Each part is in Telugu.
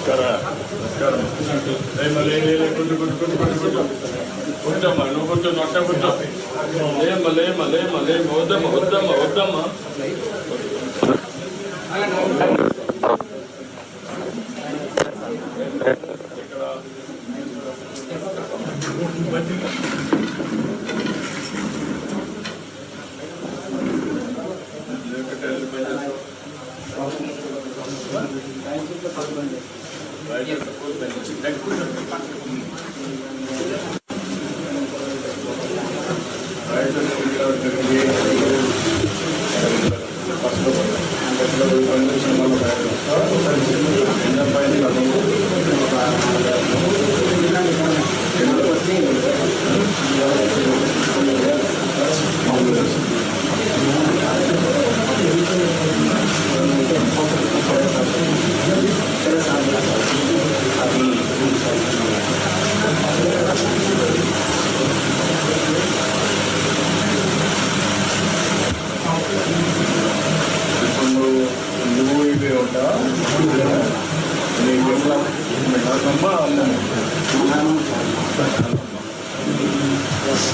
నమస్కార. నమస్కారం. ఏయ్ మళ్ళీ లే, లే, కూర్చో, కూర్చో, కూర్చో, కూర్చో, కూర్చో. కూర్చోమ్మా నువ్వు కూర్చో నొట్ట కూర్చో ఇక్కడ. проверка просьба далеко же Поэтому я, дорогие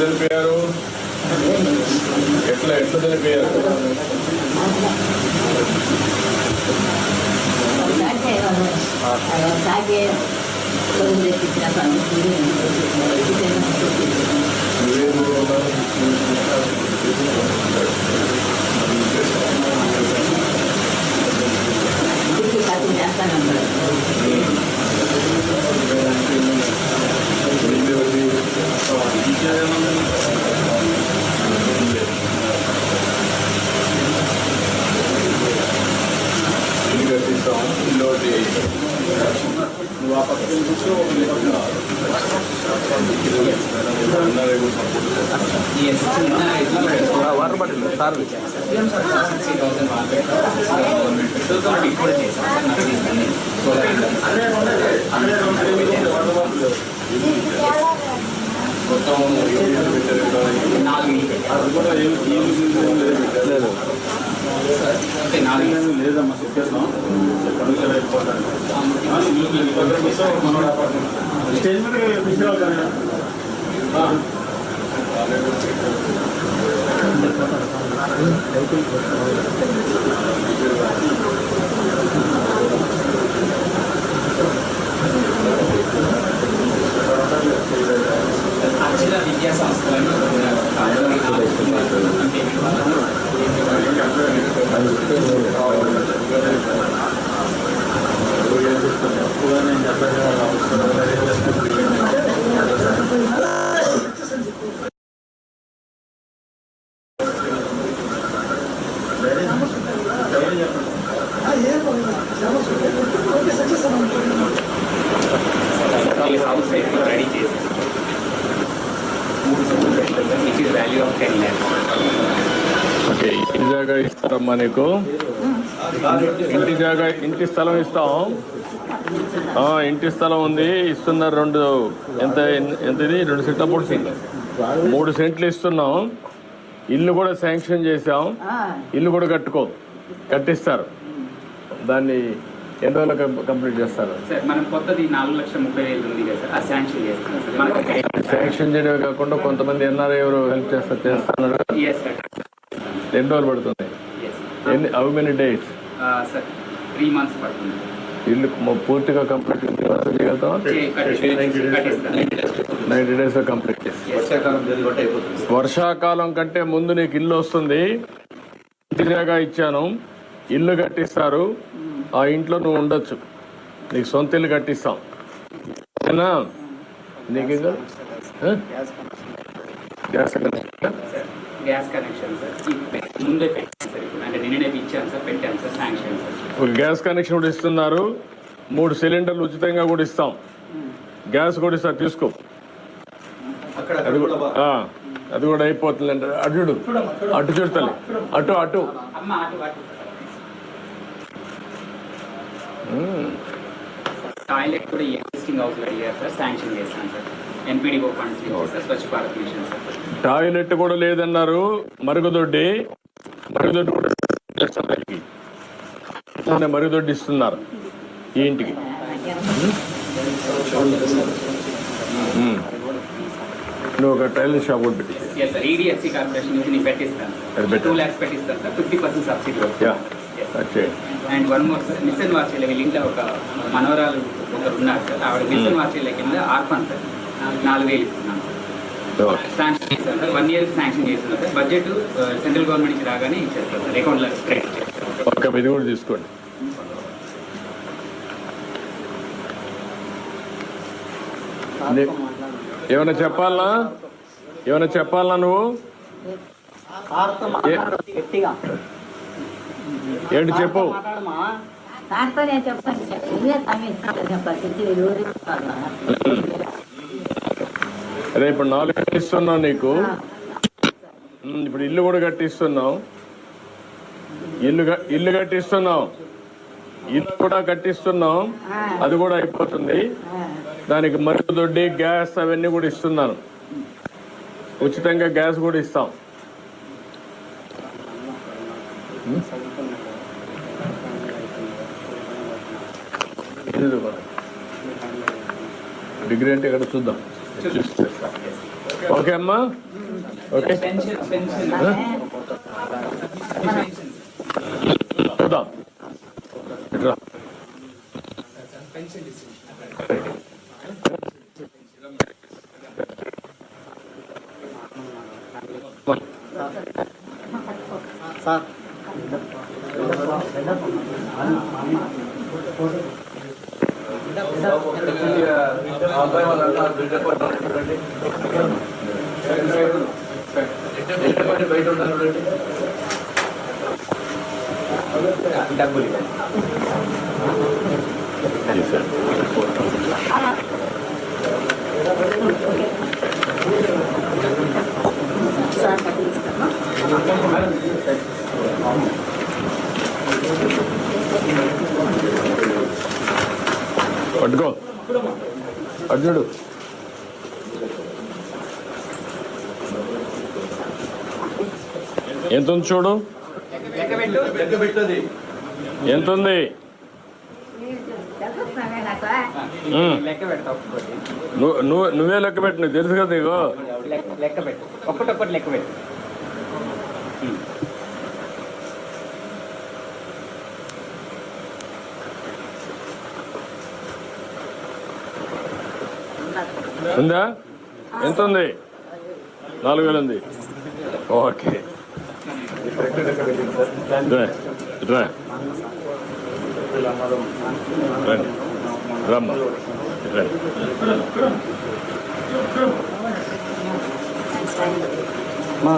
సార్ ఎట్లా చనిపోయారు ఎట్లా ఎట్లా చనిపోయారు Water bottle sir sixty thousand వాళ్ళు ఇప్పుడు చేశాం సార్ నాకు తీసుకుని మొత్తం ఇల్లు పెట్టారు కదా నాలుగు ఇల్లు పెట్టాం అది కూడా ఏం ఈ ఇల్లు లేదు పెట్టారు లేదు అంటే నాలుగు ఇల్లు. లేదమ్మా చెప్పేస్తాం పనులు అయిపోతాను స్టేజ్ మీద తీసుకురావాలి అక్షర రెడీ చేసి which is value of ten lakhs okay ఇంటి జాగా ఇస్తారమ్మా నీకు? ఇంటి జాగా ఇంటి స్థలం ఇస్తాం. ఇంటి స్థలం ఉంది. ఇస్తున్నారు రెండు. ఎంత ఎంత ఇది రెండు సెంట్ల మూడు సెంట్లు. మూడు సెంట్లు ఇస్తున్నాం. ఇల్లు కూడా శాంక్షన్ చేసాం ఇల్లు కూడా కట్టుకో కట్టిస్తారు. దాన్ని ఎన్ని రోజులు కంప్లీట్ చేస్తారు? సార్ మనం కొత్తది నాలుగు లక్షల ముప్పై వేలు ఉంది కదా సార్ ఆ శాంక్షన్ చేస్తున్నాం సార్ మనకు శాంక్షన్ చేయడమే కాకుండా కొంతమంది ఎన్ఆర్ఐ ఎవరు హెల్ప్ చేస్తారు చేస్తున్నారు. ఎస్ సార్ ఎన్ని రోజులు పడుతుంది? ఎన్ని how many days sir three months పడుతుంది. ఇల్లు పూర్తిగా కంప్లీట్ చేయగలుగుతాం చే- కట్టిస్తాం. కట్టిస్తాం. నైంటీ డేస్ కంప్లీట్ చేసి. వర్షాకాలం కంటే ముందు నీకు ఇల్లు వస్తుంది. ఇంటి జాగా ఇచ్చాను. ఇల్లు కట్టిస్తారు. ఆ ఇంట్లో నువ్వు ఉండొచ్చు. నీకు సొంత ఇల్లు కట్టిస్తాం. ఓకేనా నీకు? Gas connection. Gas connection sir. Gas కూడా ఇస్తున్నారు. మూడు సిలిండర్లు ఉచితంగా కూడా ఇస్తాం. గ్యాస్ కూడా ఇస్తారు తీసుకో. అది కూడా అయిపోతుంది అంటే అటు చూడు అటు చూడతలే అటు అటు. అమ్మ అటు అటు. టాయిలెట్ కూడా ఎగ్జిస్టింగ్ హౌస్ అడిగారు సార్ శాంక్షన్ చేస్తాను సార్. ఎన్పీడీఓ ఫండ్స్ నుంచి sir Swachh Bharat mission sir. Toilet కూడా లేదన్నారు మరుగుదొడ్డి మరుగుదొడ్డి కూడా మరుగుదొడ్డి ఇస్తున్నారు ఈ ఇంటికి. నువ్వు ఒక టైలర్ షాప్ కూడా పెట్టి ఎస్ సార్ ఈడిఎఫ్సి కార్పొరేషన్ నుంచి నేను పెట్టిస్తాను. టూ ల్యాక్స్ పెట్టిస్తాను sir. Fifty percent subsidy and one more sir mission వీళ్ళ ఇంట్లో ఒక మనవరాలు ఒకరు ఉన్నారు సార్ ఆవిడ మిషన్ వార్చెల్ల కింద ఆర్ఫన్ సార్ నాలుగు వేలు ఇస్తున్నాను శాంక్షన్ చేశాను సార్ వన్ ఇయర్ శాంక్షన్ చేస్తున్నారు సార్ బడ్జెట్ సెంట్రల్ గవర్నమెంట్ నుంచి రాగానే ఇచ్చేస్తారు సార్ అకౌంట్లో క్రెడిట్ చేస్తారు. ఇది కూడా తీసుకోండి. ఏమైనా చెప్పాలనా? ఏమైనా చెప్పాలనా నువ్వు? ఏంటి చెప్పు. సార్తో నేను ఇవే సమీక్ష ఇప్పుడు నాలుగు కట్టిస్తున్నాం నీకు. ఇప్పుడు ఇల్లు కూడా కట్టిస్తున్నాం ఇల్లు ఇల్లు కట్టిస్తున్నాం ఇల్లు కూడా కట్టిస్తున్నాం అది కూడా అయిపోతుంది. దానికి మరుగుదొడ్డి గ్యాస్ అవన్నీ కూడా ఇస్తున్నాను. ఉచితంగా గ్యాస్ కూడా ఇస్తాం. డిగ్రీ అంటే ఇక్కడ చూద్దాం. ఓకే అమ్మా. ఓకే. చూద్దాం. సార్. బయట ఉంటారు చూడండి. డబ్బులు ఇవ్వండి. ఇది చూడు ఎంత ఉంది చూడు ఎంత ఉంది నువ్వు నువ్వు నువ్వే లెక్క పెట్టు నీకు తెలుసు కదా ఇగో లెక్క పెట్టు ఒక్కటొక్కటి లెక్క పెట్టు ఉందా? ఎంత ఉంది? నాలుగు వేలు ఉంది. ఓకే. ఇట్రా, ఇట్రా. రండి రమ్మ. రండి మా